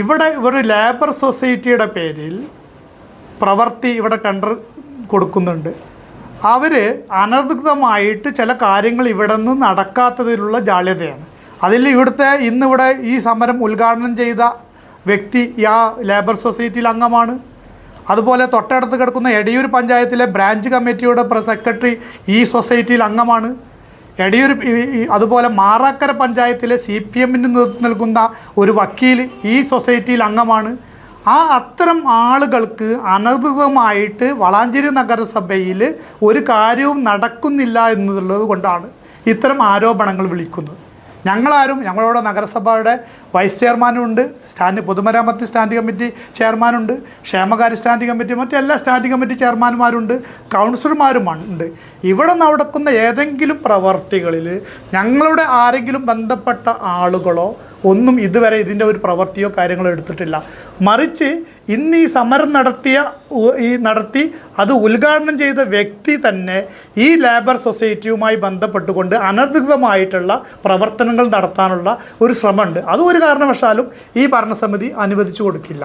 ഇവിടെ ഒരു ലേബർ സൊസൈറ്റിയുടെ പേരിൽ പ്രവൃത്തി ഇവിടെ കണ്ടർ കൊടുക്കുന്നുണ്ട്. അവർ അനധികൃതമായിട്ട് ചില കാര്യങ്ങൾ ഇവിടെ നിന്ന് നടക്കാത്തതിലുള്ള ജാള്യതയാണ്. അതിൽ ഇവിടുത്തെ ഇന്നിവിടെ ഈ സമരം ഉദ്ഘാടനം ചെയ്ത വ്യക്തി ആ ലേബർ സൊസൈറ്റിയിൽ അംഗമാണ്. അതുപോലെ തൊട്ടടുത്ത് കിടക്കുന്ന എടിയൂർ പഞ്ചായത്തിലെ ബ്രാഞ്ച് കമ്മിറ്റിയുടെ സെക്രട്ടറി ഈ സൊസൈറ്റിയിൽ അംഗമാണ്. ഈ- അതുപോലെ മാറാക്കര പഞ്ചായത്തിലെ സി പി എമ്മിന് നേതൃത്വം നൽകുന്ന ഒരു വക്കീൽ ഈ സൊസൈറ്റിയിൽ അംഗമാണ്. ആ അത്തരം ആളുകൾക്ക് അനധികൃതമായിട്ട് വളാഞ്ചേരി നഗരസഭയിൽ ഒരു കാര്യവും നടക്കുന്നില്ല എന്നുള്ളത് കൊണ്ടാണ് ഇത്തരം ആരോപണങ്ങൾ വിളിക്കുന്നത്. ഞങ്ങളാരും ഞങ്ങളുടെ നഗരസഭയുടെ വൈസ് ചെയർമാനുണ്ട് സ്റ്റാൻഡ് പൊതുമരാമത്ത് സ്റ്റാൻഡ് കമ്മിറ്റി ചെയർമാനുണ്ട് ക്ഷേമകാര്യ സ്റ്റാൻഡ് കമ്മിറ്റി മറ്റു എല്ലാ സ്റ്റാൻഡിംഗ് കമ്മിറ്റി ചെയർമാന്മാരുണ്ട് കൗൺസിലർമാരുമുണ്ട് ഇവിടെ നടക്കുന്ന ഏതെങ്കിലും പ്രവർത്തികളിൽ ഞങ്ങളുടെ ആരെങ്കിലും ബന്ധപ്പെട്ട ആളുകളോ ഒന്നും ഇതുവരെ ഇതിന്റെ ഒരു പ്രവൃത്തിയോ കാര്യങ്ങളോ എടുത്തിട്ടില്ല. മറിച്ച് ഇന്ന് ഈ സമരം നടത്തിയ ഈ നടത്തി അത് ഉദ്ഘാടനം ചെയ്ത വ്യക്തി തന്നെ ഈ ലേബർ സൊസൈറ്റിയുമായി ബന്ധപ്പെട്ടുകൊണ്ട് അനധികൃതമായിട്ടുള്ള പ്രവർത്തനങ്ങൾ നടത്താനുള്ള ഒരു ശ്രമമുണ്ട്. അതും ഒരു കാരണവശാലും ഈ ഭരണസമിതി അനുവദിച്ചു കൊടുക്കില്ല.